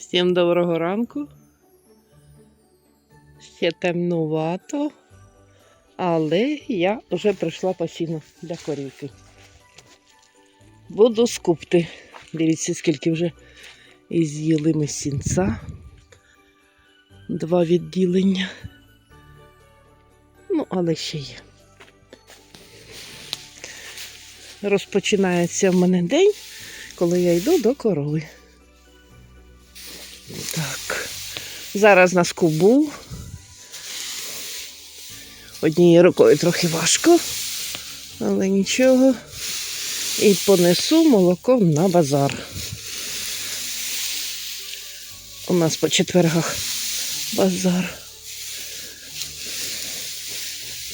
Всім доброго ранку. Ще темнувато, але я вже прийшла по сіну для корівки. Буду скупти. Дивіться, скільки вже і з'їли ми сінця. Два відділення. Ну, але ще є. Розпочинається в мене день, коли я йду до корови. Так. Зараз на скубу. Однією рукою трохи важко, але нічого. І понесу молоко на базар. У нас по четвергах базар.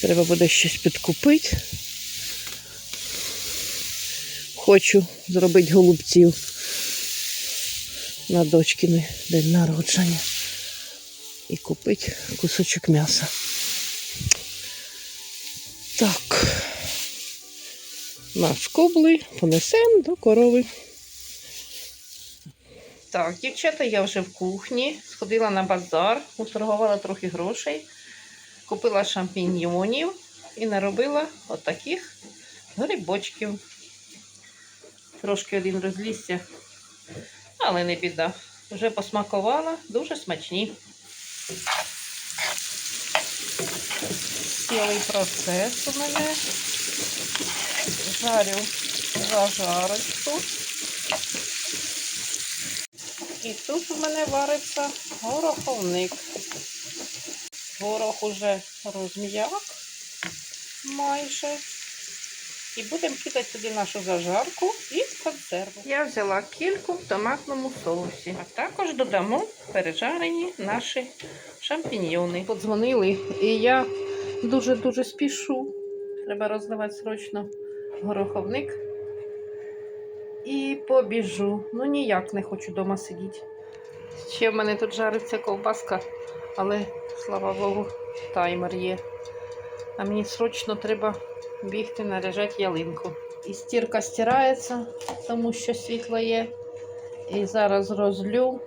Треба буде щось підкупити. Хочу зробити голубців на дочкини день народження і купити кусочок м'яса. Так. Наш кубли понесемо до корови. Так, дівчата, я вже в кухні, сходила на базар, уторгувала трохи грошей, купила шампіньйонів і наробила отаких грибочків. Трошки один розлізся, але не біда. Вже посмакувала, дуже смачні. Цілий процес у мене. Жарю зажарочку. І тут у мене вариться гороховник. Горох уже розм'як майже. І будемо кидати туди нашу зажарку і консерву. Я взяла кільку в томатному соусі. А також додамо пережарені наші шампіньйони. Подзвонили, і я дуже-дуже спішу. Треба розливати срочно гороховник. І побіжу. Ну ніяк не хочу вдома сидіти. Ще в мене тут жариться ковбаска, але слава Богу, таймер є. А мені срочно треба бігти наряжати ялинку. І стірка стирається, тому що світло є. І зараз розлю.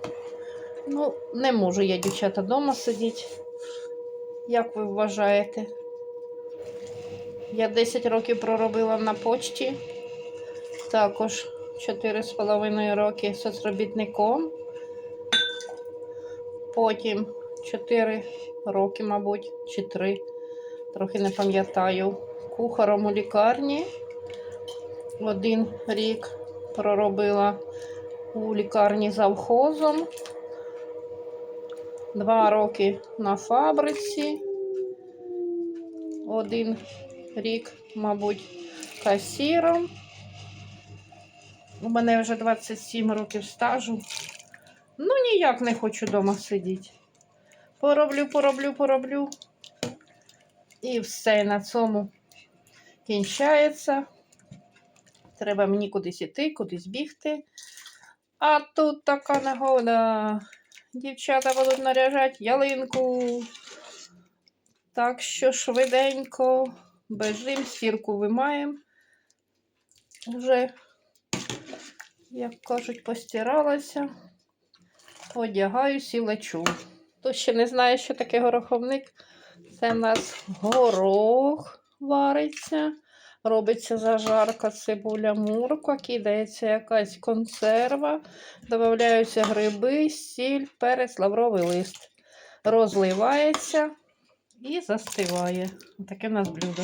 Ну, не можу я, дівчата, вдома сидіти. Як ви вважаєте? Я 10 років проробила на почті. Також 4,5 роки соцробітником. Потім 4 роки, мабуть, чи 3, трохи не пам'ятаю, кухаром у лікарні. Один рік проробила у лікарні завхозом. Два роки на фабриці. Один рік, мабуть, касіром. У мене вже 27 років стажу. Ну, ніяк не хочу вдома сидіти. Пороблю, пороблю, пороблю. І все на цьому кінчається. Треба мені кудись іти, кудись бігти. А тут така нагода. Дівчата будуть наряжати ялинку. Так що швиденько, бежим, стірку вимаємо. Вже, як кажуть, постиралася. Одягаюсь і лечу. Хто ще не знає, що таке гороховник? Це в нас горох вариться. Робиться зажарка, цибуля, мурква, кидається якась консерва, додаються гриби, сіль, перець, лавровий лист. Розливається і застиває. Таке в нас блюдо.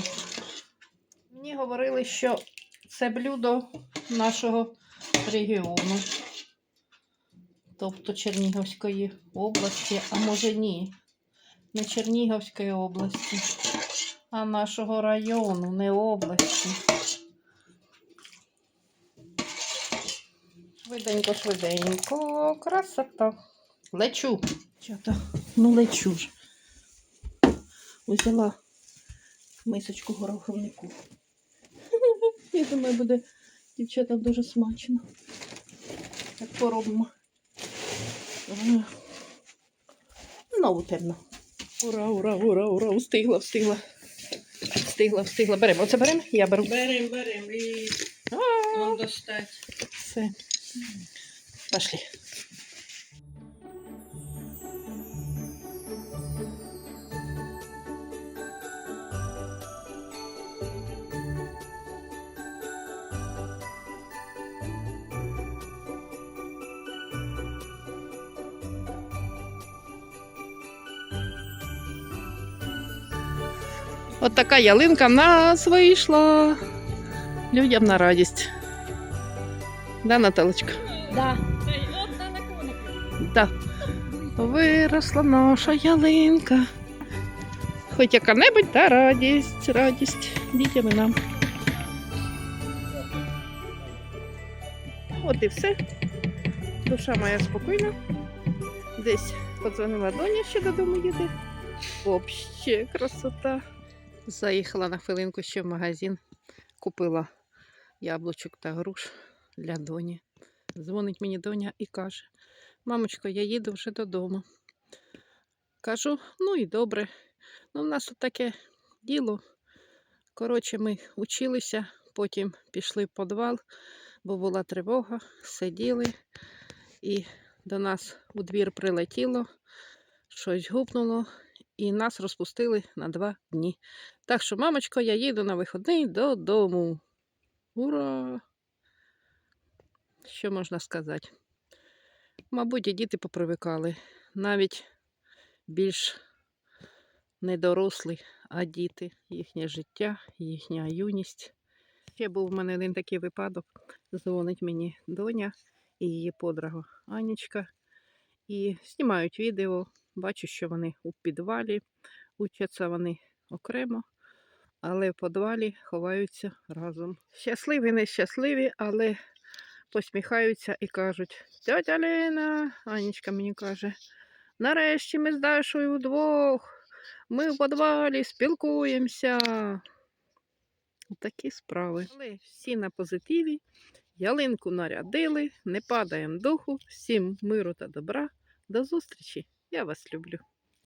Мені говорили, що це блюдо нашого регіону, тобто Чернігівської області, а може ні, не Чернігівської області, а нашого району, не області. Швиденько, швиденько, красота. Лечу. Чата, ну лечу ж. Взяла мисочку гороховнику. Я думаю, буде дівчатам дуже смачно. Так поробимо. Знову темно. Ура, ура, ура, ура! Встигла, встигла. Встигла, встигла. Беремо. Оце беремо? Я беру. Беремо, беремо і вам достать. Все. Пошли. От така ялинка в нас вийшла. Людям на радість. Да, Наталочка? Да. Да. Виросла наша ялинка. Хоч яка-небудь, та радість, радість дітям і нам. От і все. Душа моя спокійна. Десь подзвонила доня, ще додому їде. Вообще красота. Заїхала на хвилинку ще в магазин. Купила яблучок та груш для доні. Дзвонить мені доня і каже: Мамочко, я їду вже додому. Кажу, ну і добре. Ну, в нас тут таке діло. Коротше, ми училися, потім пішли в підвал, бо була тривога, сиділи, і до нас у двір прилетіло, щось гупнуло, і нас розпустили на два дні. Так що, мамочко, я їду на вихідний додому. Ура! Що можна сказати? Мабуть, і діти попривикали. Навіть більш не дорослі, а діти, їхнє життя, їхня юність. Ще був в мене один такий випадок. Дзвонить мені доня і її подруга Анічка. І знімають відео. Бачу, що вони у підвалі, учаться вони окремо, але в підвалі ховаються разом. Щасливі, нещасливі, але посміхаються і кажуть: Тетя Лена, Анічка мені каже, нарешті ми з Дашою удвох. Ми в підвалі спілкуємося. Такі справи. Але всі на позитиві. Ялинку нарядили, не падаємо духу. Всім миру та добра. До зустрічі! Я вас люблю.